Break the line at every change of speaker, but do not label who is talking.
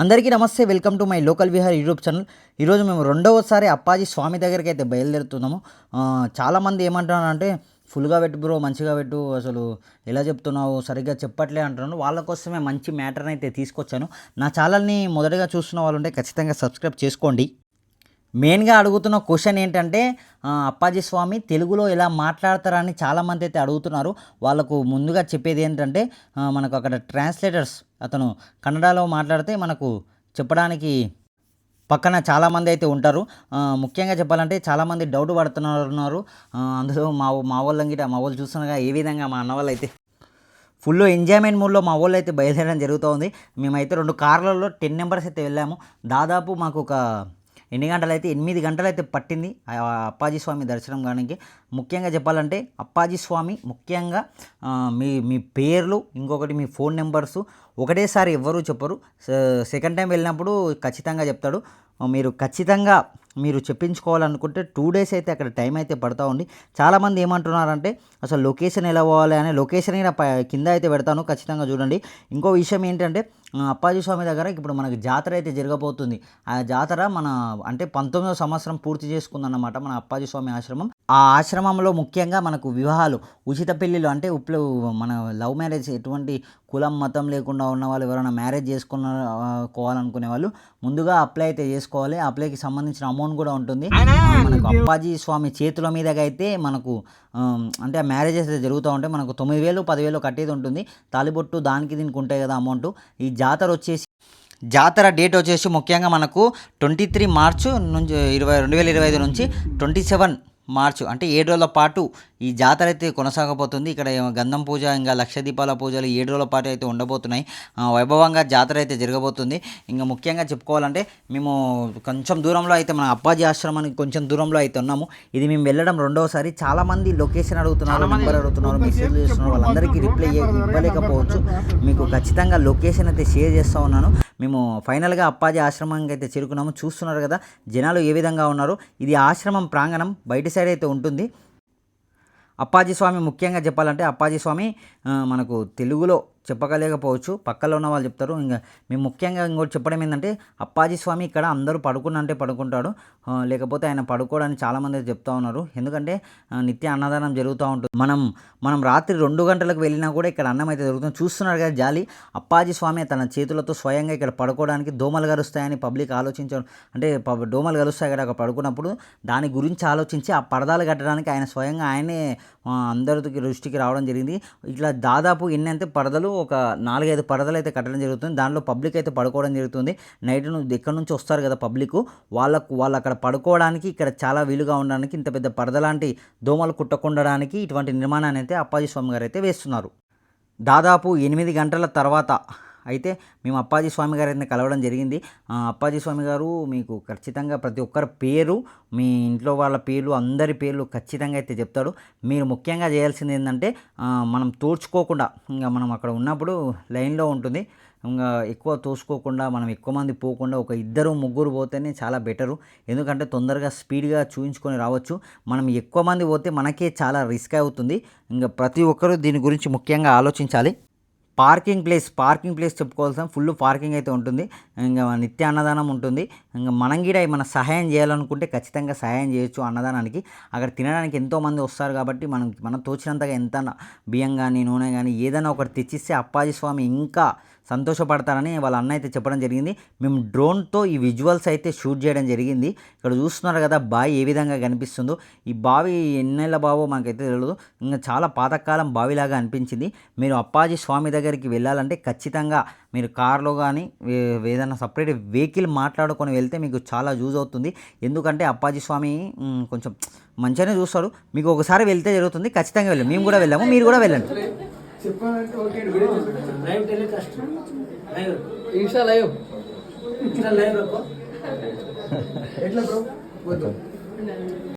అందరికీ నమస్తే welcome to my local Vihar YouTube channel. ఈరోజు మేము రెండవసారి అప్పాజీ స్వామి దగ్గరికి అయితే బయలుదేరుతున్నాము చాలామంది ఏమంటున్నారంటే ఫుల్గా పెట్టు బ్రో మంచిగా పెట్టు అసలు ఎలా చెప్తున్నావు సరిగ్గా చెప్పట్లే అంటున్నాను వాళ్ళ కోసమే మంచి మ్యాటర్ని అయితే తీసుకొచ్చాను. నా ఛానల్ని మొదటగా చూస్తున్న వాళ్ళు ఉంటే ఖచ్చితంగా సబ్స్క్రైబ్ చేసుకోండి. మెయిన్గా అడుగుతున్న క్వశ్చన్ ఏంటంటే అప్పాజీ స్వామి తెలుగులో ఎలా మాట్లాడతారని చాలామంది అయితే అడుగుతున్నారు. వాళ్ళకు ముందుగా చెప్పేది ఏంటంటే మనకు అక్కడ ట్రాన్స్లేటర్స్ అతను కన్నడలో మాట్లాడితే మనకు చెప్పడానికి పక్కన చాలామంది అయితే ఉంటారు. ముఖ్యంగా చెప్పాలంటే చాలామంది డౌట్ పడుతున్నారు. అందులో మా మా వాళ్ళం గిట మా వాళ్ళు చూస్తున్నాగా ఏ విధంగా మా అన్న వాళ్ళు అయితే ఫుల్ ఎంజాయ్మెంట్ మూడ్లో మా వాళ్ళు అయితే బయలుదేరడం జరుగుతుంది. మేమైతే రెండు కార్లలో టెన్ నెంబర్స్ అయితే వెళ్ళాము. దాదాపు మాకు ఒక ఎన్ని గంటలు అయితే ఎనిమిది గంటలు అయితే పట్టింది ఆ అప్పాజీ స్వామి దర్శనం కానికి ముఖ్యంగా చెప్పాలంటే అప్పాజీ స్వామి ముఖ్యంగా మీ మీ పేర్లు ఇంకొకటి మీ ఫోన్ నెంబర్స్ ఒకటేసారి ఎవ్వరూ చెప్పరు. సెకండ్ టైం వెళ్ళినప్పుడు ఖచ్చితంగా చెప్తాడు. మీరు ఖచ్చితంగా మీరు చెప్పించుకోవాలనుకుంటే టూ డేస్ అయితే అక్కడ టైం అయితే పడతా ఉంది. చాలామంది ఏమంటున్నారంటే అసలు లొకేషన్ ఎలా పోవాలి? అనే లొకేషన్ కూడా కింద అయితే పెడతాను ఖచ్చితంగా చూడండి. ఇంకో విషయం ఏంటంటే అప్పాజీ స్వామి దగ్గర ఇప్పుడు మనకి జాతర అయితే జరగబోతుంది. ఆ జాతర మన అంటే పంతొమ్మిదవ సంవత్సరం పూర్తి చేసుకుందన్నమాట మన అప్పాజీ స్వామి ఆశ్రమం. ఆ ఆశ్రమంలో ముఖ్యంగా మనకు వివాహాలు ఉచిత పెళ్ళిళ్ళు అంటే ఇప్పుడు మన లవ్ మ్యారేజ్ ఎటువంటి కులం మతం లేకుండా ఉన్న వాళ్ళు ఎవరైనా మ్యారేజ్ చేసుకున్న కోవాలనుకునే వాళ్ళు ముందుగా అప్లై అయితే చేసుకోవాలి. అప్లైకి సంబంధించిన అమౌంట్ కూడా ఉంటుంది. మనకు అప్పాజీ స్వామి చేతుల మీదగా అయితే మనకు అంటే ఆ మ్యారేజెస్ అయితే జరుగుతూ ఉంటే మనకు తొమ్మిది వేలు పదివేలు కట్టేది ఉంటుంది. తాలిబొట్టు దానికి దీనికి ఉంటాయి కదా అమౌంట్ ఈ జాతర వచ్చేసి జాతర డేట్ వచ్చేసి ముఖ్యంగా మనకు ట్వంటీ త్రీ మార్చ్ నుంచి ఇరవై రెండు వేల ఇరవై ఐదు నుంచి ట్వంటీ సెవెన్ మార్చు అంటే ఏడు రోజుల పాటు ఈ జాతర అయితే కొనసాగబోతుంది. ఇక్కడ గంధం పూజ ఇంకా లక్ష దీపాల పూజలు ఏడు రోజుల పాటు అయితే ఉండబోతున్నాయి. వైభవంగా జాతర అయితే జరగబోతుంది. ఇంకా ముఖ్యంగా చెప్పుకోవాలంటే మేము కొంచెం దూరంలో అయితే మన అప్పాజీ ఆశ్రమానికి కొంచెం దూరంలో అయితే ఉన్నాము. ఇది మేము వెళ్ళడం రెండవసారి చాలామంది లొకేషన్ అడుగుతున్నారు నెంబర్ అడుగుతున్నారు మెసేజ్ చేస్తున్నారు. వాళ్ళందరికీ రిప్లై ఇవ్వలేకపోవచ్చు. మీకు ఖచ్చితంగా లొకేషన్ అయితే షేర్ చేస్తూ ఉన్నాను. మేము ఫైనల్గా అప్పాజీ ఆశ్రమానికి అయితే చేరుకున్నాము. చూస్తున్నారు కదా జనాలు ఏ విధంగా ఉన్నారు. ఇది ఆశ్రమం ప్రాంగణం బయట సైడ్ అయితే ఉంటుంది. అప్పాజీ స్వామి ముఖ్యంగా చెప్పాలంటే అప్పాజీ స్వామి మనకు తెలుగులో చెప్పగలేకపోవచ్చు పక్కలో ఉన్న వాళ్ళు చెప్తారు. ఇంకా మేము ముఖ్యంగా ఇంకోటి చెప్పడం ఏంటంటే అప్పాజీ స్వామి ఇక్కడ అందరూ పడుకున్నంటే పడుకుంటాడు. లేకపోతే ఆయన పడుకోవడానికి చాలామంది అయితే చెప్తా ఉన్నారు. ఎందుకంటే నిత్య అన్నదానం జరుగుతూ ఉంటుంది. మనం మనం రాత్రి రెండు గంటలకు వెళ్ళినా కూడా ఇక్కడ అన్నం అయితే జరుగుతుంది చూస్తున్నారు కదా జాలి. అప్పాజీ స్వామి తన చేతులతో స్వయంగా ఇక్కడ పడుకోవడానికి దోమలు గరుస్తాయని పబ్లిక్ ఆలోచించారు అంటే పబ్- దోమలు గరుస్తాయి కదా అక్కడ పడుకున్నప్పుడు. దాని గురించి ఆలోచించి ఆ పరదాలు కట్టడానికి ఆయన స్వయంగా ఆయనే అందరికి దృష్టికి రావడం జరిగింది. ఇట్లా దాదాపు ఎన్ని అంటే పరదలు ఒక నాలుగైదు పరదలు అయితే కట్టడం జరుగుతుంది. దానిలో పబ్లిక్ అయితే పడుకోవడం జరుగుతుంది. నైట్ నుంచి ఎక్కడి నుంచి వస్తారు కదా పబ్లిక్? వాళ్ళకు వాళ్ళు అక్కడ పడుకోవడానికి ఇక్కడ చాలా వీలుగా ఉండడానికి ఇంత పెద్ద పరద లాంటి దోమలు కుట్టకుండడానికి ఇటువంటి నిర్మాణాన్ని అయితే అప్పాజీ స్వామి గారు అయితే వేస్తున్నారు. దాదాపు ఎనిమిది గంటల తర్వాత అయితే మేము అప్పాజీ స్వామి గారిని కలవడం జరిగింది. అప్పాజీ స్వామి గారు మీకు ఖచ్చితంగా ప్రతి ఒక్కరి పేరు మీ ఇంట్లో వాళ్ళ పేర్లు అందరి పేర్లు ఖచ్చితంగా అయితే చెప్తాడు. మీరు ముఖ్యంగా చేయాల్సింది ఏంటంటే మనం తోడ్చుకోకుండా ఇంకా మనం అక్కడ ఉన్నప్పుడు లైన్లో ఉంటుంది. ఇంకా ఎక్కువ తోసుకోకుండా మనం ఎక్కువ మంది పోకుండా ఒక ఇద్దరు ముగ్గురు పోతేనే చాలా బెటరు. ఎందుకంటే తొందరగా స్పీడ్గా చూయించుకొని రావచ్చు. మనం ఎక్కువ మంది పోతే మనకే చాలా రిస్క్ అవుతుంది. ఇంకా ప్రతి ఒక్కరూ దీని గురించి ముఖ్యంగా ఆలోచించాలి. పార్కింగ్ ప్లేస్ పార్కింగ్ ప్లేస్ చెప్పుకోవాల్సిన ఫుల్ పార్కింగ్ అయితే ఉంటుంది. ఇంకా నిత్య అన్నదానం ఉంటుంది. ఇంకా మనం కూడా మన సహాయం చేయాలనుకుంటే ఖచ్చితంగా సహాయం చేయొచ్చు అన్నదానానికి. అక్కడ తినడానికి ఎంతోమంది వస్తారు కాబట్టి మనం మనం తోచినంతగా ఎంత బియ్యం కానీ నూనె కానీ ఏదైనా ఒకటి తెచ్చిస్తే అప్పాజీ స్వామి ఇంకా సంతోషపడతారని వాళ్ళ అన్న అయితే చెప్పడం జరిగింది. మేము డ్రోన్తో ఈ విజువల్స్ అయితే షూట్ చేయడం జరిగింది. ఇక్కడ చూస్తున్నారు కదా బావి ఏ విధంగా కనిపిస్తుందో. ఈ బావి ఎన్నేళ్ళ బావో మనకైతే తెలియదు ఇంకా చాలా పాతకాలం బావిలాగా అనిపించింది. మీరు అప్పాజీ స్వామి దగ్గరికి వెళ్ళాలంటే ఖచ్చితంగా మీరు కార్లో కానీ ఏదైనా సపరేట్ వెహికల్ మాట్లాడుకొని వెళ్తే మీకు చాలా యూజ్ అవుతుంది. ఎందుకంటే అప్పాజీ స్వామి కొంచెం మంచిగానే చూస్తాడు. మీకు ఒకసారి వెళ్తే జరుగుతుంది. ఖచ్చితంగా వెళ్ళాము మేము కూడా వెళ్ళాము మీరు కూడా వెళ్ళండి.
చెప్పాలంటే okay
live telecast. Live.
Insta live.
ఇట్లా లైవ్
ఎట్లా బ్రో? వద్దు